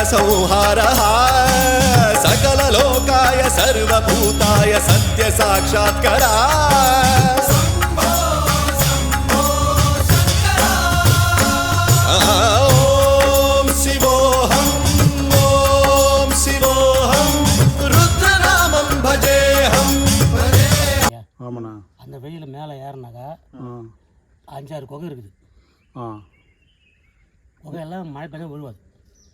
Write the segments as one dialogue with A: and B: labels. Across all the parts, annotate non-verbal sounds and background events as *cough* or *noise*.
A: संहारः सकललोकाय सर्वभूताय सत्यसाक्षात्करा ॐ शिवोऽहम् ॐ शिवोऽहं रुद्रनामं भजेऽहम्
B: ஆமாண்ணா
C: அந்த வெயில மேலே ஏறினாக்கா
B: ஆ
C: அஞ்சாறு குகை இருக்குது
B: ஆ
C: குகையெல்லாம் மழை பெய்ஞ்சா விழுவாது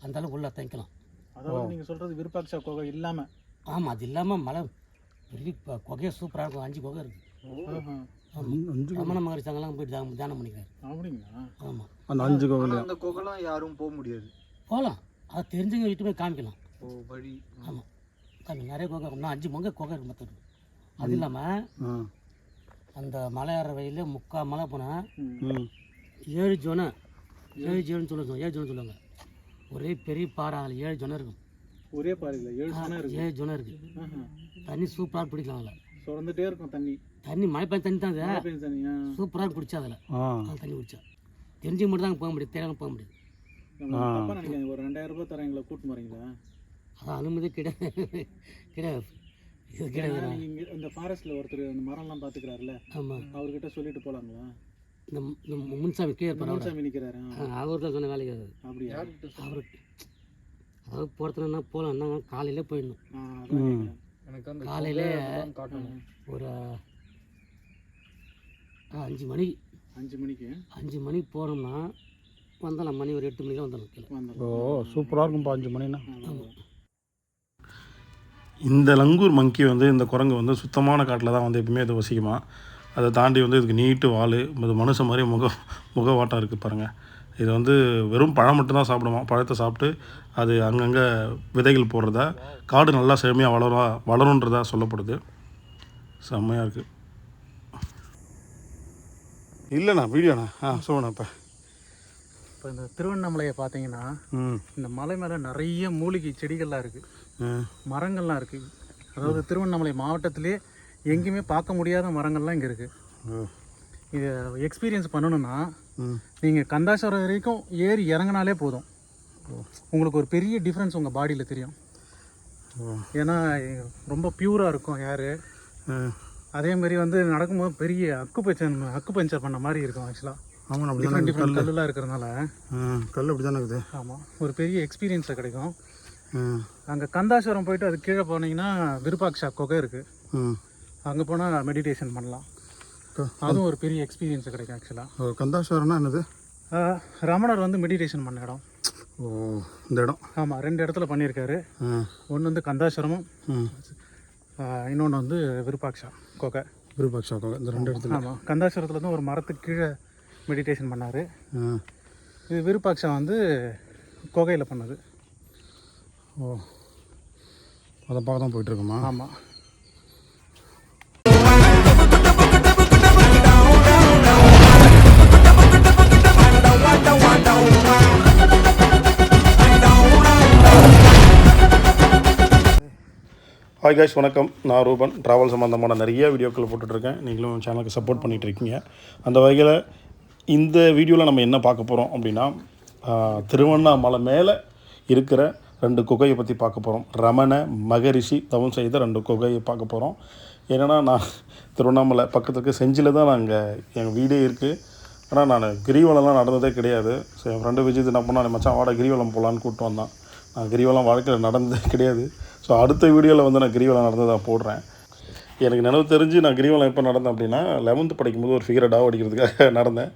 C: அந்த அளவுக்கு உள்ள தங்கிக்கலாம்
D: அதாவது நீங்கள் சொல்கிறது விருப்பாட்சா கோகை இல்லாமல்
C: ஆமாம் அது இல்லாமல் மழை பெரிய குகையே சூப்பராக இருக்கும். அஞ்சு குகை இருக்குது ரமண மகரிஷி அங்கெல்லாம் போயிட்டு தியானம் தியானம் பண்ணிக்கிறாரு.
D: அப்படிங்களா?
C: ஆமாம்
B: அந்த அஞ்சு கோவில்
E: அந்த குகைலாம் யாரும் போக முடியாது.
C: போகலாம். அது தெரிஞ்சவங்க வீட்டு போய் காமிக்கலாம்.
E: ஓ வழி.
C: ஆமாம் காமி நிறைய குகை இன்னும் அஞ்சு மொங்க குகை இருக்கு மொத்தம் அது இல்லாமல் அந்த மலை ஏற வயலில் முக்கால் மலை போனால் ஏழு ஜொனை. ஏழு ஜோன்னு சொல்லுவாங்க ஏழு ஜொனை சொல்லுவாங்க. ஒரே பெரிய பாறை அதில் ஏழு ஜொனை இருக்கும்.
D: ஒரே பாறையில் ஏழு இருக்கு.
C: ஏழு ஜொனை இருக்குது
D: ஆஹா.
C: தண்ணி சூப்பராக பிடிக்கலாம் அதில்.
D: சுரந்துட்டே இருக்கும் தண்ணி.
C: தண்ணி மழை பெய்ய தண்ணி தான் அது. சூப்பராக பிடிச்சா அதில்.
B: ஆ.
C: அந்த தண்ணி குடிச்சா. தெரிஞ்சு மட்டும் தான் போக முடியும் தெரியாம போக முடியாது.
D: ஒரு ரெண்டாயிரம் ரூபாய் தரேன் எங்களை கூட்டு வரீங்களா
C: அது அனுமதி கிடையாது. கிடையாது. இது கிடையாது
D: இந்த ஃபாரஸ்ட்ல ஒருத்தர் அந்த மரம்லாம் பாத்துக்கிறாருல
C: ஆமாம்
D: அவர்கிட்ட சொல்லிட்டு போலாங்களா?
C: இந்த இந்த முன்சாமி கீழே இருப்பார் அவர் தான் சொன்ன வேலைக்கு அது.
D: அப்படியா?
C: அவர் அதாவது போகிறதுனா போகலாம் என்ன காலையிலே போயிடணும். காலையிலே
E: காட்டணும்.
C: ஒரு அஞ்சு மணிக்கு
D: அஞ்சு மணிக்கு?
C: அஞ்சு மணிக்கு போனோம்னா வந்தலாம். மணி ஒரு எட்டு மணிக்கு வந்துடலாம்
B: ஓ சூப்பராக இருக்கும்ப்பா அஞ்சு மணினா
F: இந்த லங்கூர் மங்கி வந்து இந்த குரங்கு வந்து சுத்தமான காட்டில் தான் வந்து எப்பவுமே இது வசிக்குமா? அதை தாண்டி வந்து இதுக்கு நீட்டு வால் இது மனுஷன் மாதிரி முக முகவாட்டம் இருக்குது பாருங்கள் இது வந்து வெறும் பழம் மட்டும்தான் சாப்பிடுமா பழத்தை சாப்பிட்டு அது அங்கங்கே விதைகள் போடுறதா காடு நல்லா செழுமையாக வளரும் வளருன்றதா சொல்லப்படுது. செம்மையாக இருக்குது இல்லைண்ணா வீடியோண்ணா. ஆ சொல்லுண்ணா இப்போ
D: இப்போ இந்த திருவண்ணாமலையை பார்த்தீங்கன்னா இந்த மலை மேலே நிறைய மூலிகை செடிகள்லாம் இருக்குது மரங்கள்லாம் இருக்குது அதாவது திருவண்ணாமலை மாவட்டத்திலே எங்கேயுமே பார்க்க முடியாத மரங்கள்லாம் இங்கே இருக்குது இது எக்ஸ்பீரியன்ஸ் பண்ணணும்னா நீங்கள் கந்தாசுரம் வரைக்கும் ஏறி இறங்கினாலே போதும். உங்களுக்கு ஒரு பெரிய டிஃப்ரென்ஸ் உங்கள் பாடியில் தெரியும். ஏன்னா ரொம்ப பியூராக இருக்கும் ஏர்
F: ம்
D: அதே மாதிரி வந்து நடக்கும்போது பெரிய அக்கு பஞ்சர் அக்கு பஞ்சர் பண்ண மாதிரி இருக்கும் ஆக்சுவலாக
F: ஆமாண்ணா அப்படி
D: டிஃப்ரெண்ட் டிஃப்ரெண்ட் கல்லுலாம் இருக்கிறதுனால.
F: கல் அப்படி தானே இருக்குது.
D: ஆமாம் ஒரு பெரிய எக்ஸ்பீரியன்ஸை கிடைக்கும். அங்கே கந்தாசுரம் போயிட்டு அது கீழே போனீங்கன்னா விருப்பாக்ஷா குகை இருக்குது அங்கே போனால் மெடிடேஷன் பண்ணலாம். அதுவும் ஒரு பெரிய எக்ஸ்பீரியன்ஸ் கிடைக்கும் ஆக்சுவலாக
F: ஓ கந்தாசுவரம்னா என்னது?
D: ரமணர் வந்து மெடிடேஷன் பண்ண இடம்.
F: ஓ இந்த இடம்.
D: ஆமாம் ரெண்டு இடத்துல பண்ணியிருக்காரு. ஒன்று வந்து கந்தாசுரமும்
F: ம்.
D: இன்னொன்று வந்து விருப்பாக்ஷா குகை
F: விருபாக்ஷா கோவில் இந்த ரெண்டு இடத்துல.
D: ஆமாம் கந்தாசுரத்தில் வந்து ஒரு மரத்துக்கு கீழே மெடிடேஷன் பண்ணார். இது விருப்பாக்ஷா வந்து குகையில் பண்ணது.
F: ஓ அதை பார்க்க தான் போயிட்டுருக்குமா
D: ஆமாம்
F: ஹாய் காய்ஸ் வணக்கம். நான் ரூபன். ட்ராவல் சம்மந்தமான நிறைய வீடியோக்கள் போட்டுட்ருக்கேன். நீங்களும் சேனலுக்கு சப்போர்ட் பண்ணிகிட்டு இருக்கீங்க அந்த வகையில் இந்த வீடியோவில் நம்ம என்ன பார்க்க போகிறோம் அப்படின்னா திருவண்ணாமலை மேலே இருக்கிற ரெண்டு குகையை பற்றி பார்க்க போகிறோம் ரமண மகரிஷி தவம் செய்த ரெண்டு குகையை பார்க்க போகிறோம் என்னென்னா நான் திருவண்ணாமலை பக்கத்துக்கு செஞ்சியில் தான் நாங்கள் எங்கள் வீடே இருக்குது ஆனால் நான் கிரிவலம்லாம் நடந்ததே கிடையாது. ஸோ என் ஃப்ரெண்டு விஜய் என்ன பண்ணா மச்சான் வாட கிரிவலம் போகலான்னு கூப்பிட்டு வந்தான். நான் கிரிவலம் வாழ்க்கையில் நடந்ததே கிடையாது. ஸோ அடுத்த வீடியோவில் வந்து நான் கிரிவலம் தான் போடுறேன். எனக்கு நினைவு தெரிஞ்சு நான் கிரிவலம் எப்போ நடந்தேன் அப்படின்னா லெவன்த்து படிக்கும்போது ஒரு ஃபிகரை டாவ் அடிக்கிறதுக்காக *laughs* நடந்தேன்.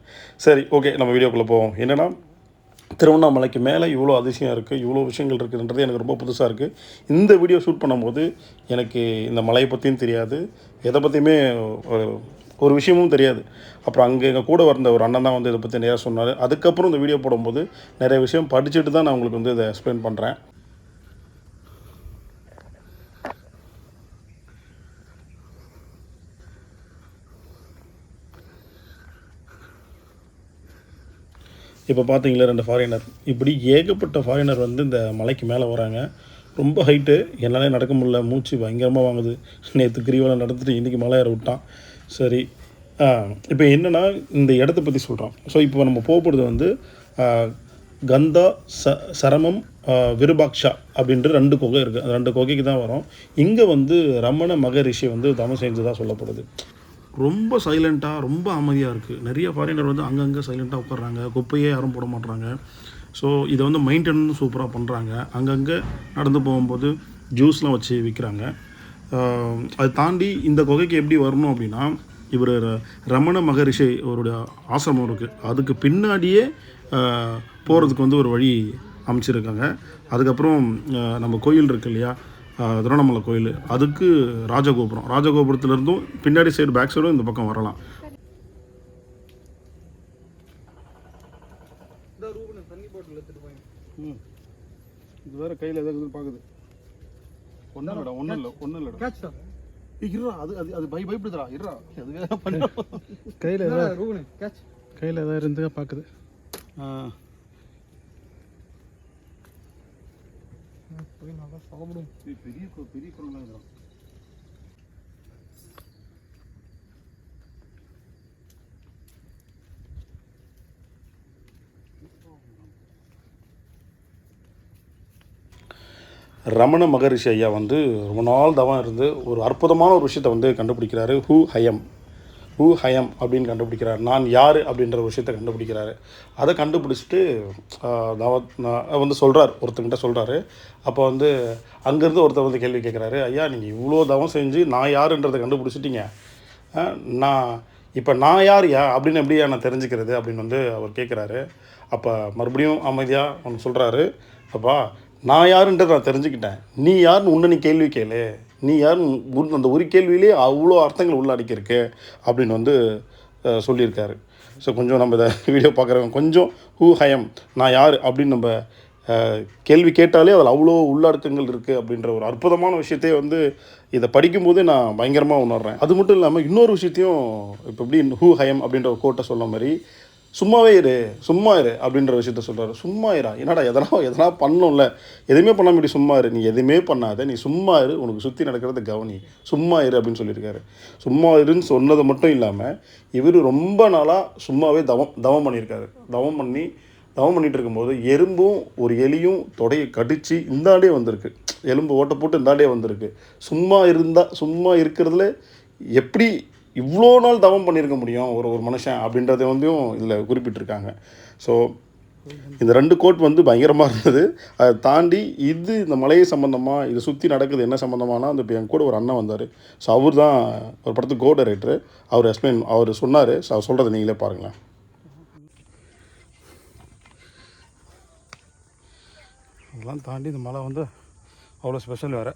F: சரி ஓகே நம்ம வீடியோக்குள்ளே போவோம். என்னென்னா திருவண்ணாமலைக்கு மேலே இவ்வளோ அதிசயம் இருக்குது இவ்வளோ விஷயங்கள் இருக்குதுன்றது எனக்கு ரொம்ப புதுசாக இருக்குது இந்த வீடியோ ஷூட் பண்ணும்போது எனக்கு இந்த மலையை பற்றியும் தெரியாது. எதை பற்றியுமே ஒரு ஒரு விஷயமும் தெரியாது. அப்புறம் அங்கே எங்கள் கூட வந்த ஒரு அண்ணன் தான் வந்து இதை பற்றி நிறையா சொன்னார். அதுக்கப்புறம் இந்த வீடியோ போடும்போது நிறைய விஷயம் படிச்சுட்டு தான் நான் உங்களுக்கு வந்து இதை எக்ஸ்பிளைன் பண்ணுறேன் இப்போ பார்த்தீங்களா ரெண்டு ஃபாரினர் இப்படி ஏகப்பட்ட ஃபாரினர் வந்து இந்த மலைக்கு மேலே வராங்க. ரொம்ப ஹைட்டு என்னாலே நடக்க முடியல. மூச்சு பயங்கரமாக வாங்குது. நேற்று கிரிவலம் நடந்துட்டு இன்றைக்கி மலை ஏற விட்டான். சரி இப்போ என்னென்னா இந்த இடத்த பற்றி சொல்கிறோம் ஸோ இப்போ நம்ம போக போகிறது வந்து கந்தா ச சரமம் விருபாக்ஷா அப்படின்ற ரெண்டு குகை இருக்குது அந்த ரெண்டு குகைக்கு தான் வரும். இங்கே வந்து ரமண மகரிஷி வந்து தவம் செஞ்சதாக சொல்லப்படுது. ரொம்ப சைலண்ட்டாக ரொம்ப அமைதியாக இருக்குது நிறைய ஃபாரினர் வந்து அங்கங்கே சைலண்ட்டாக உட்காடுறாங்க குப்பையே யாரும் போட மாட்றாங்க. ஸோ இதை வந்து மெயின்டெனன்ஸ் சூப்பராக பண்ணுறாங்க அங்கங்கே நடந்து போகும்போது ஜூஸ்லாம் வச்சு விற்கிறாங்க அதை அது தாண்டி இந்த குகைக்கு எப்படி வரணும் அப்படின்னா இவர் ரமண மகரிஷி அவருடைய ஆசிரமம் இருக்குது அதுக்கு பின்னாடியே போகிறதுக்கு வந்து ஒரு வழி அமைச்சிருக்காங்க. அதுக்கப்புறம் நம்ம கோயில் இருக்கு இல்லையா திருவண்ணாமலை கோயில். அதுக்கு ராஜகோபுரம். ராஜகோபுரத்துலேருந்தும் பின்னாடி சைடு பேக் சைடும் இந்த பக்கம் வரலாம். ம். இது வேறு கையில் எதாவது பார்க்குது ஒன்றும் இல்லைடா ஒன்றும் இல்லை ஒன்றும் இல்லைடா.
D: கேட்ச்
F: இருடா அது அது அது பை பயப்படுதுடா இருடா. அது வேற *laughs* பண்ண
B: கையில் கையில் ஏதாவது இருந்து பார்க்குது
D: போய் நல்லா சாப்பிடும்.
F: பெரிய பெரிய குரலாம் இதுதான் ரமண மகரிஷி ஐயா வந்து ரொம்ப நாள் தவம் இருந்து ஒரு அற்புதமான ஒரு விஷயத்தை வந்து கண்டுபிடிக்கிறாரு ஹூ ஹயம் ஹூ ஹயம் அப்படின்னு கண்டுபிடிக்கிறார். நான் யார் அப்படின்ற ஒரு விஷயத்தை கண்டுபிடிக்கிறாரு. அதை கண்டுபிடிச்சிட்டு தவ நான் வந்து சொல்கிறார் ஒருத்தங்கிட்ட சொல்கிறாரு அப்போ வந்து அங்கேருந்து ஒருத்தர் வந்து கேள்வி கேட்குறாரு ஐயா நீங்கள் இவ்வளோ தவம் செஞ்சு நான் யாருன்றதை கண்டுபிடிச்சிட்டீங்க? நான் இப்போ நான் யார் யா அப்படின்னு எப்படியா நான் தெரிஞ்சுக்கிறது அப்படின்னு வந்து அவர் கேட்குறாரு அப்போ மறுபடியும் அமைதியாக ஒன்று சொல்கிறாரு அப்பா நான் யாருன்றதை நான் தெரிஞ்சுக்கிட்டேன். நீ யாருன்னு உன்னை நீ கேள்வி கேளு. நீ யார் அந்த ஒரு கேள்வியிலே அவ்வளோ அர்த்தங்கள் உள்ளடக்கியிருக்கு அப்படின்னு வந்து சொல்லியிருக்காரு. ஸோ கொஞ்சம் நம்ம இதை *laughs* வீடியோ பார்க்குறவங்க கொஞ்சம் ஹூ ஹயம் நான் யார் அப்படின்னு நம்ம கேள்வி கேட்டாலே அதில் அவ்வளோ உள்ளடக்கங்கள் இருக்குது அப்படின்ற ஒரு அற்புதமான விஷயத்தையே வந்து இதை படிக்கும்போதே நான் பயங்கரமாக உணர்றேன். அது மட்டும் இல்லாமல் இன்னொரு விஷயத்தையும் இப்போ எப்படி ஹூ ஹயம் அப்படின்ற ஒரு கோட்டை சொன்ன மாதிரி சும்மாவே இரு சும்மா இரு அப்படின்ற விஷயத்த சொல்கிறாரு சும்மா இரா என்னடா எதனா எதனா பண்ணணும்ல எதுவுமே பண்ண முடியும் சும்மா இரு. நீ எதுவுமே பண்ணாத நீ சும்மா இரு உனக்கு சுற்றி நடக்கிறத கவனி. சும்மா இரு அப்படின்னு சொல்லியிருக்காரு. சும்மா இருன்னு சொன்னது மட்டும் இல்லாமல் இவர் ரொம்ப நாளாக சும்மாவே தவம் தவம் பண்ணியிருக்காரு. தவம் பண்ணி தவம் பண்ணிட்டு இருக்கும்போது எறும்பும் ஒரு எலியும் தொடையை கடித்து இந்தாண்டே வந்திருக்கு. எலும்பு ஓட்ட போட்டு இந்தாண்டே வந்திருக்கு. சும்மா இருந்தால் சும்மா இருக்கிறதுல எப்படி இவ்வளோ நாள் தவம் பண்ணியிருக்க முடியும் ஒரு ஒரு மனுஷன் அப்படின்றத வந்து இதில் குறிப்பிட்டிருக்காங்க. ஸோ இந்த ரெண்டு கோட் வந்து பயங்கரமாக இருந்தது. அதை தாண்டி இது இந்த மலையை சம்மந்தமாக இது சுற்றி நடக்குது என்ன சம்மந்தமானா அந்த இப்போ என் கூட ஒரு அண்ணன் வந்தார். ஸோ அவர் தான் ஒரு படத்துக்கு கோ டைரக்டர் அவர் எக்ஸ்பிளைன் அவர் சொன்னார். ஸோ அவர் சொல்கிறத நீங்களே பாருங்களேன். அதெல்லாம் தாண்டி இந்த மலை வந்து அவ்வளோ ஸ்பெஷல் வேறு.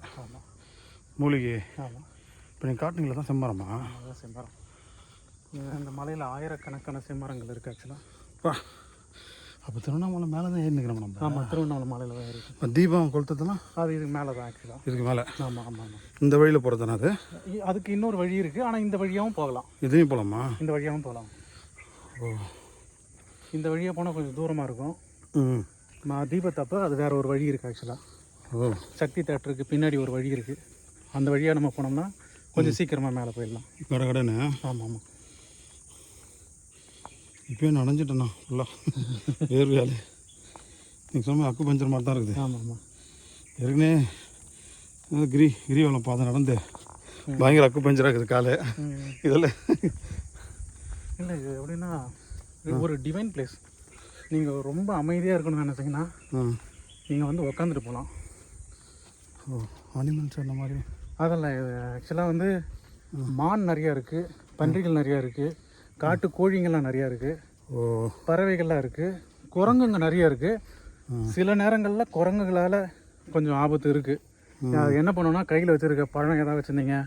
F: மூலிகை.
D: ஆமாம்
F: இப்போ நீங்கள் காட்டுனீங்களா தான் செம்மரமா?
D: அதான் செம்மரம். இந்த மலையில் ஆயிரக்கணக்கான செம்மரங்கள் இருக்குது ஆக்சுவலாக
F: வா. அப்போ திருவண்ணாமலை மேலே தான் ஏறி நிற்கிறோம் நம்ம.
D: ஆமாம் திருவண்ணாமலை மலையில் தான் இருக்குது
F: இப்போ தீபம் கொளுத்ததெல்லாம்
D: அது இதுக்கு மேலே தான் ஆக்சுவலாக
F: இதுக்கு மேலே.
D: ஆமாம் ஆமாம் ஆமாம்
F: இந்த வழியில் போகிறதுனா அது?
D: அதுக்கு இன்னொரு வழி இருக்குது ஆனால் இந்த வழியாகவும் போகலாம்.
F: இதையும் போகலாமா
D: இந்த வழியாகவும் போகலாம்.
F: ஓ.
D: இந்த வழியாக போனால் கொஞ்சம் தூரமாக இருக்கும்.
F: ம்.
D: தீபத்தப்போ அது வேற ஒரு வழி இருக்குது ஆக்சுவலாக
F: ஓ.
D: சக்தி தேட்டருக்கு பின்னாடி ஒரு வழி இருக்குது அந்த வழியாக நம்ம போனோம்னா கொஞ்சம் சீக்கிரமாக மேலே போயிடலாம்.
F: கடை கடைன்னு
D: ஆமாம். ஆமாம்
F: இப்போயே நனைஞ்சிட்டேண்ணா ஃபுல்லாக வேர்வையால். நீங்கள் சொன்ன அக்கு பஞ்சர் மாதிரி தான் இருக்குது.
D: ஆமாம். ஆமாம்
F: ஏற்கனவே கிரி கிரிவலம் பாதை நடந்து பயங்கர அக்கு பஞ்சராக இருக்குது காலு. இதில்
D: இல்லை இது எப்படின்னா ஒரு டிவைன் பிளேஸ் நீங்கள் ரொம்ப அமைதியாக இருக்கணும்னு நினச்சிங்கன்னா நீங்கள் வந்து உக்காந்துட்டு போகலாம்.
F: ஓ அனிமல்ஸ் அந்த மாதிரி.
D: அதெல்லாம் இது ஆக்சுவலாக வந்து மான் நிறையா இருக்குது பன்றிகள் நிறையா இருக்குது காட்டு கோழிங்கள்லாம் நிறையா இருக்குது
F: ஓ.
D: பறவைகள்லாம் இருக்குது குரங்குங்க நிறைய இருக்குது சில நேரங்களில் குரங்குகளால் கொஞ்சம் ஆபத்து இருக்குது என்ன பண்ணுன்னா கையில் வச்சுருக்க பழம் ஏதாவது வச்சுருந்தீங்க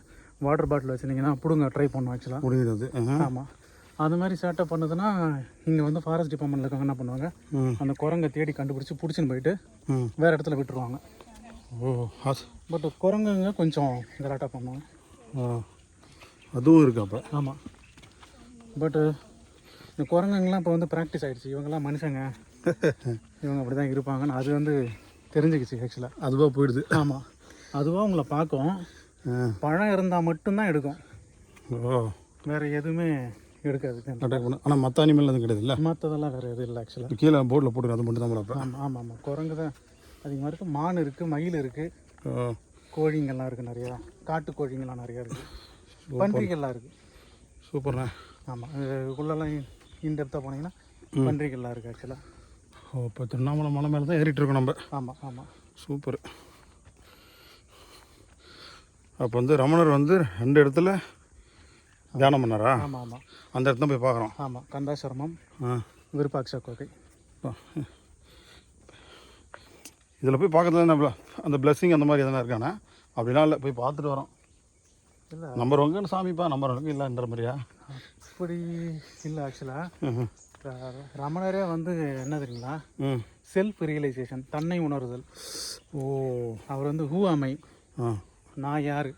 D: வாட்டர் பாட்டில் வச்சுருந்தீங்கன்னா பிடுங்க ட்ரை பண்ணும் ஆக்சுவலாக
F: முடிகிறது
D: ஆமாம் அது மாதிரி சேட்டை பண்ணுதுன்னா இங்கே வந்து ஃபாரஸ்ட் டிபார்ட்மெண்ட்டில் இருக்கவங்க என்ன பண்ணுவாங்க அந்த குரங்கை தேடி கண்டுபிடிச்சி பிடிச்சின்னு போயிட்டு வேறு இடத்துல விட்டுருவாங்க.
F: ஓ அது
D: பட் குரங்குங்க கொஞ்சம் கலாட்டா பண்ணுவாங்க.
F: அதுவும் இருக்கு அப்போ?
D: ஆமாம் பட்டு இந்த குரங்குங்கெல்லாம் இப்போ வந்து ப்ராக்டிஸ் ஆகிடுச்சு இவங்கெல்லாம் மனுஷங்க. *laughs* இவங்க அப்படி தான் இருப்பாங்கன்னு அது வந்து தெரிஞ்சுக்கிச்சு ஆக்சுவலாக
F: அதுவாக போயிடுது.
D: ஆமாம் அதுவாக உங்களை பார்க்கும். பழம் இருந்தால் மட்டும்தான் எடுக்கும்.
F: ஓ.
D: வேறு எதுவுமே எடுக்காது.
F: அட்டாக் பண்ண ஆனால் மற்ற அனிமல் எதுவும் கிடையாது இல்லை
D: மற்றதெல்லாம் வேறு எதுவும் இல்லை ஆக்சுவலாக
F: கீழே போர்டில் போட்டுருக்கேன் அது மட்டும் தான்
D: ஆமாம் ஆமாம் ஆமாம் குரங்கு தான். அதிகமாக இருக்குது மான் இருக்குது மயில் இருக்குது கோழிங்கெல்லாம் இருக்குது நிறையா. காட்டு கோழிங்கெல்லாம் நிறையா இருக்குது பன்றிகள்லாம் இருக்குது
F: சூப்பர்ண்ணே.
D: ஆமாம் உள்ளெல்லாம் இன்டெப்த்தாக போனீங்கன்னா பன்றிகள்லாம் இருக்குது ஆக்சுவலாக
F: ஓ இப்போ திருவண்ணாமலை மலை மேலே தான் ஏறிட்டு இருக்கோம் நம்ம.
D: ஆமாம் ஆமாம்
F: சூப்பர். அப்போ வந்து ரமணர் வந்து ரெண்டு இடத்துல தியானம் பண்ணாரா?
D: ஆமாம் ஆமாம்
F: அந்த இடத்துல போய் பார்க்குறோம்.
D: ஆமாம் கந்தாசிரமம் விருப்பாட்ச கோகை
F: இதில் போய் பார்க்கறதுல என்ன அந்த பிளெஸ்ஸிங் அந்த மாதிரி எதனா இருக்கானே? அப்படிலாம் இல்லை போய் பார்த்துட்டு வரோம்.
D: இல்லை.
F: நம்பர் ஒங்கன்னு சாமிப்பா நம்பர் ஒங்க இல்லைன்ற மாதிரியா?
D: அப்படி இல்லை ஆக்சுவலாக ரமணரே வந்து என்ன தெரியுங்களா?
F: ம்.
D: செல்ஃப் ரியலைசேஷன் தன்னை உணருதல்.
F: ஓ.
D: அவர் வந்து ஹூ அமை நான் யார்?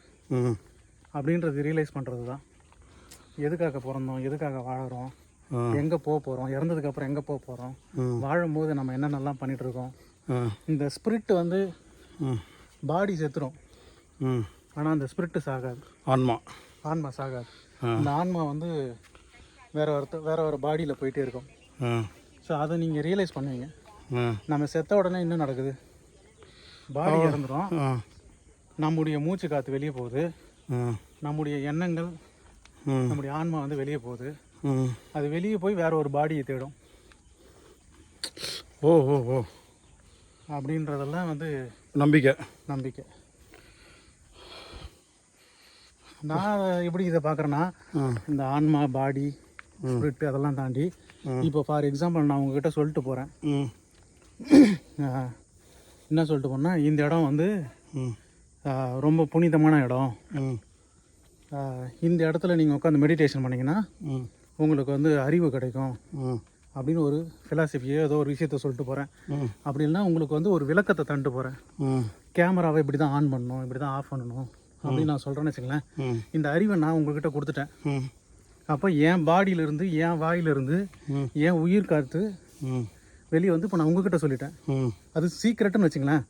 D: அப்படின்றது ரியலைஸ் பண்ணுறது தான் எதுக்காக பிறந்தோம்? எதுக்காக வாழறோம். எங்கே போக போகிறோம் இறந்ததுக்கு அப்புறம் எங்கே போக போகிறோம். வாழும்போது நம்ம என்னென்னலாம்
F: ஆ
D: இந்த ஸ்பிரிட் வந்து பாடி செத்துரும்.
F: ம்
D: ஆனால் அந்த ஸ்பிரிட்டு சாகாது.
F: ஆன்மா.
D: ஆன்மா சாகாது. இந்த ஆன்மா வந்து வேற ஒருத்த வேற ஒரு பாடியில் போயிட்டே இருக்கும். ஸோ அதை நீங்கள் ரியலைஸ் பண்ணுவீங்க. நம்ம செத்த உடனே என்ன நடக்குது? பாடி இறந்துரும்.
F: ஆ.
D: நம்முடைய மூச்சு காற்று வெளியே போகுது. நம்முடைய எண்ணங்கள் நம்முடைய ஆன்மா வந்து வெளியே போகுது. அது வெளியே போய் வேற ஒரு பாடியை தேடும்.
F: ஓ ஓ ஓ.
D: அப்படின்றதெல்லாம் வந்து
F: நம்பிக்கை.
D: நம்பிக்கை. நான் எப்படி இதை பார்க்குறேன்னா இந்த ஆன்மா பாடி ஸ்பிரிட் அதெல்லாம் தாண்டி இப்போ ஃபார் எக்ஸாம்பிள் நான் உங்ககிட்ட சொல்லிட்டு போகிறேன்
F: ம்
D: என்ன சொல்லிட்டு போனால் இந்த இடம் வந்து ரொம்ப புனிதமான இடம். இந்த இடத்துல நீங்கள் உட்காந்து மெடிடேஷன் பண்ணிங்கன்னா உங்களுக்கு வந்து அறிவு கிடைக்கும்.
F: ம்
D: அப்படின்னு ஒரு ஃபிலாசபியோ ஏதோ ஒரு விஷயத்த சொல்லிட்டு போகிறேன் அப்படி இல்லைன்னா உங்களுக்கு வந்து ஒரு விளக்கத்தை தந்துட்டு போகிறேன் கேமராவை இப்படி தான் ஆன் பண்ணணும் இப்படி தான் ஆஃப் பண்ணணும் அப்படின்னு நான் சொல்கிறேன்னு வச்சுங்களேன் இந்த அறிவை நான் உங்ககிட்ட கொடுத்துட்டேன். அப்போ என் பாடியிலேருந்து என் வாயிலிருந்து. என் உயிர் காத்து வெளியே வந்து இப்போ நான் உங்ககிட்ட சொல்லிட்டேன். அது சீக்ரெட்டுன்னு வச்சுங்களேன்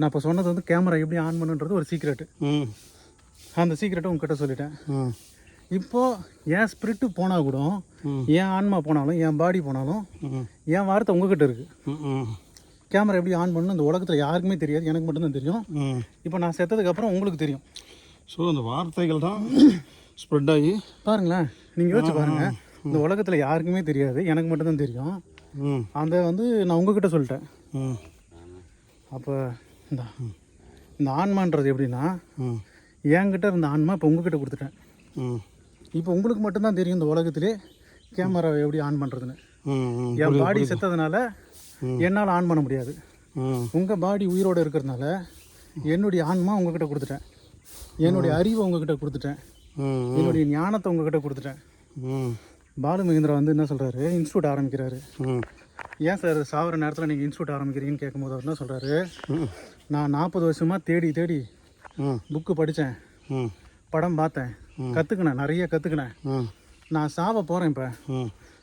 D: நான் இப்போ சொன்னது வந்து கேமரா எப்படி ஆன் பண்ணுன்றது ஒரு சீக்ரெட்டு
F: ம்.
D: அந்த சீக்ரெட்டை உங்ககிட்ட சொல்லிட்டேன். இப்போ என் ஸ்பிரிட்டு போனால் கூட. என் ஆன்மா போனாலும் என் பாடி போனாலும் என் வார்த்தை உங்ககிட்ட இருக்குது கேமரா எப்படி ஆன் பண்ணணும் இந்த உலகத்தில் யாருக்குமே தெரியாது. எனக்கு மட்டும்தான் தெரியும். இப்போ நான் செத்ததுக்கு அப்புறம் உங்களுக்கு தெரியும்.
F: ஸோ அந்த வார்த்தைகள் தான் *coughs* ஸ்ப்ரெட் ஆகி
D: பாருங்களேன். நீங்கள் யோசிச்சு பாருங்க. இந்த உலகத்தில் யாருக்குமே தெரியாது. எனக்கு மட்டும்தான் தெரியும். அந்த வந்து நான் உங்ககிட்ட சொல்லிட்டேன். அப்போ இந்த. இந்த ஆன்மான்றது எப்படின்னா என்கிட்ட இருந்த ஆன்மா இப்போ உங்ககிட்ட கொடுத்துட்டேன். இப்போ உங்களுக்கு மட்டும்தான் தெரியும் இந்த உலகத்திலே கேமராவை எப்படி ஆன் பண்ணுறதுன்னு என் பாடி செத்ததுனால என்னால் ஆன் பண்ண முடியாது. உங்கள் பாடி உயிரோடு இருக்கிறதுனால என்னுடைய ஆன்மா உங்ககிட்ட கொடுத்துட்டேன். என்னுடைய அறிவை உங்ககிட்ட கொடுத்துட்டேன். என்னுடைய ஞானத்தை உங்ககிட்ட கொடுத்துட்டேன். பாலு மகேந்திரா வந்து என்ன சொல்கிறாரு இன்ஸ்டியூட் ஆரம்பிக்கிறாரு. ஏன் சார் சாவர நேரத்தில் நீங்கள் இன்ஸ்டியூட் ஆரம்பிக்கிறீங்கன்னு கேட்கும்போது அவர் என்ன சொல்கிறாரு நான் நாற்பது வருஷமாக தேடி தேடி புக்கு படித்தேன்
F: ம்.
D: படம் பார்த்தேன். கற்றுக்கினேன் நிறைய கற்றுக்கினேன் நான் சாவ போகிறேன் இப்போ.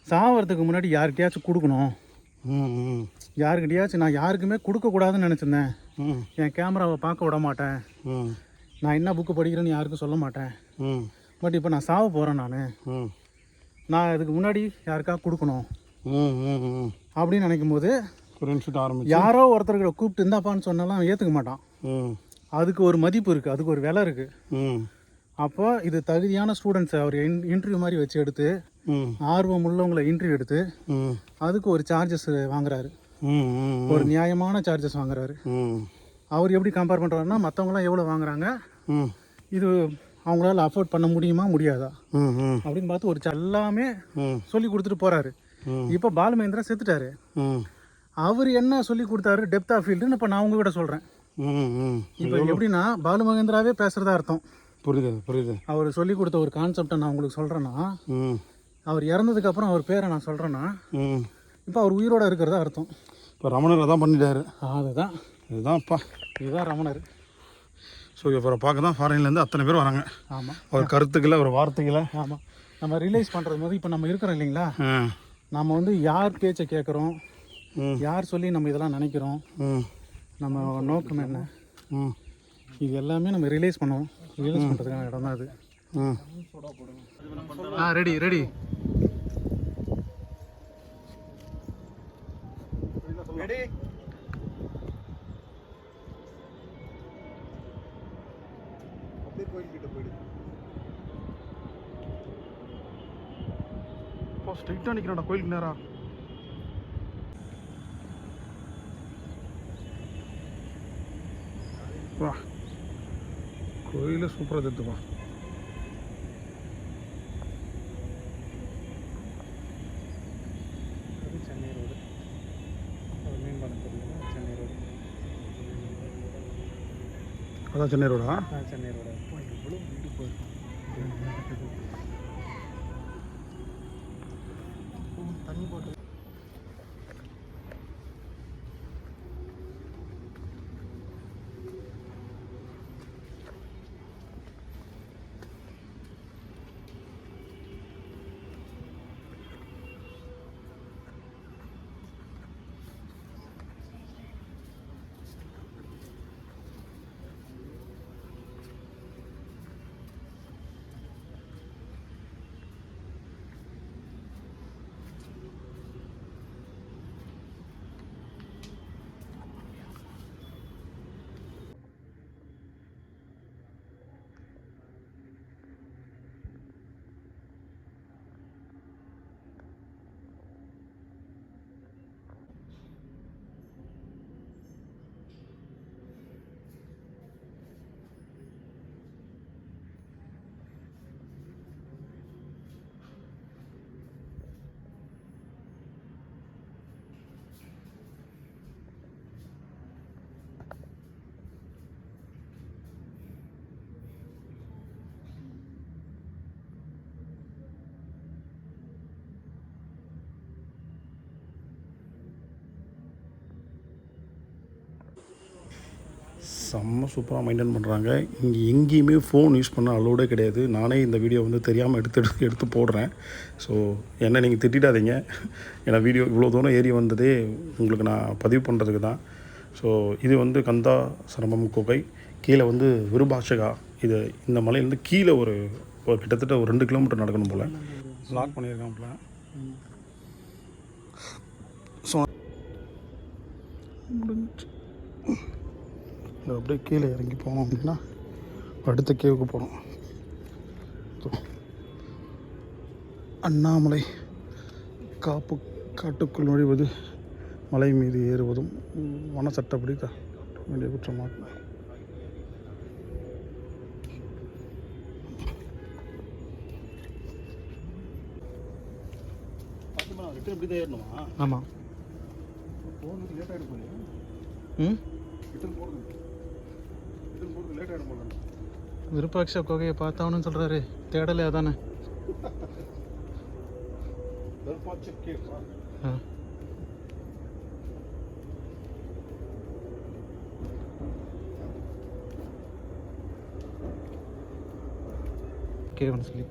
D: சாவறதுக்கு முன்னாடி யார்கிட்டயாச்சும் கொடுக்கணும். யாருக்கிட்டயாச்சும் நான் யாருக்குமே கொடுக்கக்கூடாதுன்னு நினச்சிருந்தேன். என் கேமராவை பார்க்க விட மாட்டேன். நான் என்ன புக்கு படிக்கிறேன்னு யாருக்கும் சொல்ல மாட்டேன். பட் இப்போ நான் சாவ போகிறேன் நான்.
F: ம்.
D: நான் இதுக்கு முன்னாடி யாருக்கா கொடுக்கணும். அப்படின்னு நினைக்கும் போது யாரோ ஒருத்தர்கிட்ட கூப்பிட்டு இருந்தாப்பான்னு சொன்னாலும் அவன் ஏற்றுக்க மாட்டான். அதுக்கு ஒரு மதிப்பு இருக்குது அதுக்கு ஒரு விலை இருக்குது
F: ம்.
D: அப்போ இது தகுதியான ஸ்டூடெண்ட்ஸை அவர் இன்டர்வியூ மாதிரி வச்சு எடுத்து ஆர்வம் உள்ளவங்களை இன்டர்வியூ எடுத்து அதுக்கு ஒரு சார்ஜஸ் வாங்குறாரு. ஒரு நியாயமான சார்ஜஸ் வாங்குறாரு. அவர் எப்படி கம்பேர் பண்ணுறாருன்னா மற்றவங்களாம் எவ்வளோ வாங்குறாங்க? இது அவங்களால அஃபோர்ட் பண்ண முடியுமா முடியாதா? அப்படின்னு பார்த்து ஒரு எல்லாமே சொல்லி கொடுத்துட்டு போகிறாரு
F: ம்.
D: இப்போ பாலுமேந்திரா செத்துட்டாரு. அவர் என்ன சொல்லி கொடுத்தாரு? டெப்த் ஆஃப் ஃபீல்டுன்னு இப்போ நான் உங்ககிட்ட சொல்கிறேன் இப்போ எப்படின்னா பாலு மகேந்திராவே பேசுகிறதா அர்த்தம்.
F: புரியுது புரியுது.
D: அவர் சொல்லி கொடுத்த ஒரு கான்செப்டை நான் உங்களுக்கு சொல்கிறேன்னா
F: ம்.
D: அவர் இறந்ததுக்கு அப்புறம் அவர் பேரை நான் சொல்கிறேன்னா
F: ம்.
D: இப்போ அவர் உயிரோட இருக்கிறதா அர்த்தம்.
F: இப்போ ரமணர் அதான் பண்ணிட்டாரு.
D: அதுதான்.
F: இதுதான் அப்பா.
D: இதுதான் ரமணர்.
F: ஸோ இவரை பார்க்க தான் ஃபாரின்லேருந்து அத்தனை பேர் வராங்க.
D: ஆமாம்
F: அவர் கருத்துக்களை அவர் வார்த்தைகளை
D: ஆமாம் நம்ம ரிலைஸ் பண்ணுறது போது இப்போ நம்ம இருக்கிறோம் இல்லைங்களா? நம்ம வந்து யார் பேச்சை கேட்குறோம்? யார் சொல்லி நம்ம இதெல்லாம் நினைக்கிறோம்?
F: ம்.
D: நம்ம நோக்கம் என்ன?
F: ம்.
D: இது எல்லாமே நம்ம ரிலைஸ் பண்ணுவோம். ரிலீஸ் பண்ணுறதுக்கான இடம் தான் அது. ஆ ரெடி ரெடி ரெடி அப்படியே
E: கோயில்கிட்ட போயிடு.
F: இப்போ ஸ்ட்ரிக்டாக நிற்கிறேன்டா கோயிலுக்கு நேரா. வா. கோயிலே சூப்பராக
D: அது சென்னை ரோடு. அது தெரியல சென்னை ரோடு.
F: அதான் சென்னை ரோடா?
D: ஆ சென்னை ரோடு. அப்போ எவ்வளோ வீடு போயிருக்கோம்
E: தண்ணி போட்டு
F: செம்ம சூப்பராக மெயின்டைன் பண்ணுறாங்க இங்கே எங்கேயுமே ஃபோன் யூஸ் பண்ண அலோடே கிடையாது. நானே இந்த வீடியோ வந்து தெரியாமல் எடுத்து எடுத்து எடுத்து போடுறேன். ஸோ என்ன நீங்கள் திட்டிடாதீங்க. ஏன்னா வீடியோ இவ்வளோ தூரம் ஏறி வந்ததே உங்களுக்கு நான் பதிவு பண்ணுறதுக்கு தான். ஸோ இது வந்து கந்தா சிரமம் குகை. கீழே வந்து விருபாஷகா இது இந்த மலையிலேருந்து கீழே ஒரு ஒரு கிட்டத்தட்ட ஒரு ரெண்டு கிலோமீட்டர் நடக்கணும் போல். லாக் பண்ணியிருக்கான் போல் ஸோ முடிஞ்சு இந்த அப்படியே கீழே இறங்கி போனோம் அப்படின்னா அடுத்த கேவுக்கு போனோம் அண்ணாமலை காப்பு காட்டுக்குள் நுழைவது மலை மீது ஏறுவதும் வன சட்டப்படி வேண்டிய குற்றமாகும்
D: ஆமாம் ம்
F: ரிட்டர்ன் போகிறது ரிட்டர்ன் போகிறது லேட் ஆகிடும் போல
D: விருப்பாட்ச குகையை பார்த்தாவணும்னு சொல்கிறாரு தேடலே அதானே.
F: வெறுப்பாச்சு கேட்குறா
D: ஆ. கேவன் சொல்லி.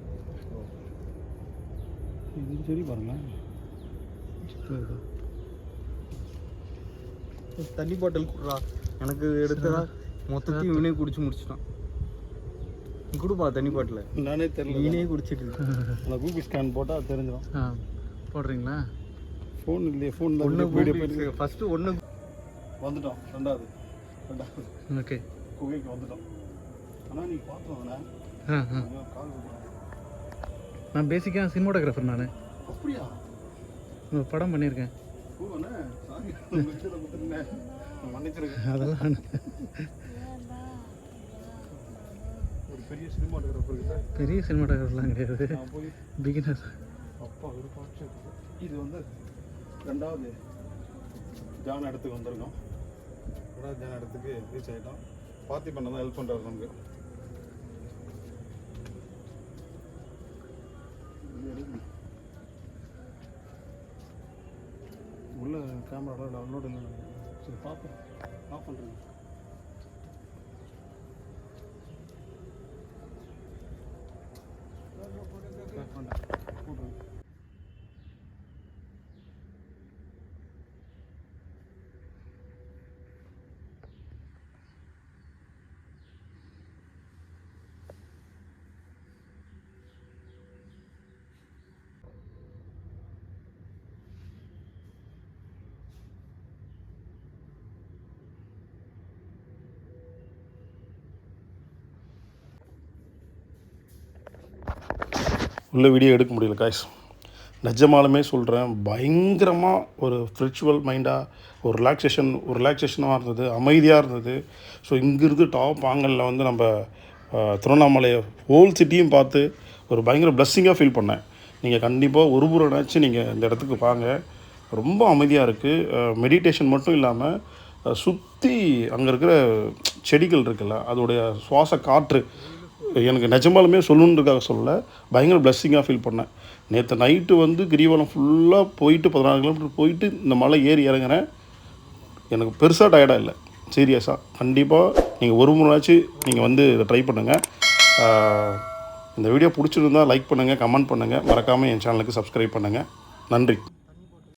F: இது சரி பாருங்களேன்.
E: தண்ணி பாட்டில் குடுறா. எனக்கு எடுத்ததா? மொத்தத்தையும் இவனே குடிச்சு முடிச்சிட்டான். நீ கொடுப்பா தண்ணி பாட்டில்.
F: நானே தெரியல.
E: நீனே குடிச்சிட்டு *laughs*
F: நான் கூகுள் ஸ்கேன் போட்டால் தெரிஞ்சிடும்.
D: ஆ போடுறீங்களா?
F: ஃபோன் இல்லையே ஃபோன்
E: ஒன்று
F: வீடியோ போயிட்டு
E: ஃபஸ்ட்டு ஒன்று
F: வந்துட்டோம் ரெண்டாவது ரெண்டாவது.
D: ஓகே.
F: குகைக்கு வந்துட்டோம். ஆனால் நீ பார்த்தோம்.
D: நான் பேசிக்காக சினிமோட்டோகிராஃபர் நான்.
F: அப்படியா?
D: படம் பண்ணியிருக்கேன். அதெல்லாம்
F: பெரிய சினிமாட்டோகிராஃபர்
D: பெரிய சினிமாட்டோகிராஃபர்லாம் கிடையாது. பிகினர்
F: அப்பா ஒரு பாட்டு இது வந்து ரெண்டாவது ஜான் இடத்துக்கு வந்திருக்கோம். ரெண்டாவது ஜான் இடத்துக்கு ரீச் ஆகிட்டோம் பார்த்திபன் தான் ஹெல்ப் பண்ணுறாரு நமக்கு. உள்ள கேமரா டவுன்லோட் இல்லை சரி பார்ப்போம். ஆஃப் பண்ணுறேன் hold on உள்ள வீடியோ எடுக்க முடியல காய்ஸ் நிஜமாலுமே சொல்கிறேன் பயங்கரமாக ஒரு ஸ்பிரிச்சுவல் மைண்டாக ஒரு ரிலாக்ஸேஷன் ஒரு ரிலாக்ஸேஷனாக இருந்தது அமைதியாக இருந்தது. ஸோ இங்கிருந்து டாப் ஆங்கலில் வந்து நம்ம திருவண்ணாமலையை ஹோல் சிட்டியும் பார்த்து ஒரு பயங்கர பிளஸ்ஸிங்காக ஃபீல் பண்ணேன். நீங்கள் கண்டிப்பாக ஒரு முறைனாச்சும் நீங்கள் இந்த இடத்துக்கு வாங்க. ரொம்ப அமைதியாக இருக்குது மெடிடேஷன் மட்டும் இல்லாமல் சுற்றி அங்கே இருக்கிற செடிகள் இருக்குல்ல அதோடைய சுவாச காற்று எனக்கு நிஜமாலுமே சொல்லணுன்றதுக்காக சொல்ல பயங்கர பிளஸ்ஸிங்காக ஃபீல் பண்ணேன். நேற்று நைட்டு வந்து கிரிவலம் ஃபுல்லாக போயிட்டு பதினாறு கிலோமீட்டர் போயிட்டு இந்த மலை ஏறி இறங்குறேன் எனக்கு பெருசாக டயர்டாக இல்லை. சீரியஸாக கண்டிப்பாக நீங்கள் ஒரு முறையாச்சு நீங்கள் வந்து இதை ட்ரை பண்ணுங்கள் இந்த வீடியோ பிடிச்சிருந்தா லைக் பண்ணுங்கள் கமெண்ட் பண்ணுங்கள் மறக்காமல் என் சேனலுக்கு சப்ஸ்கிரைப் பண்ணுங்கள் நன்றி.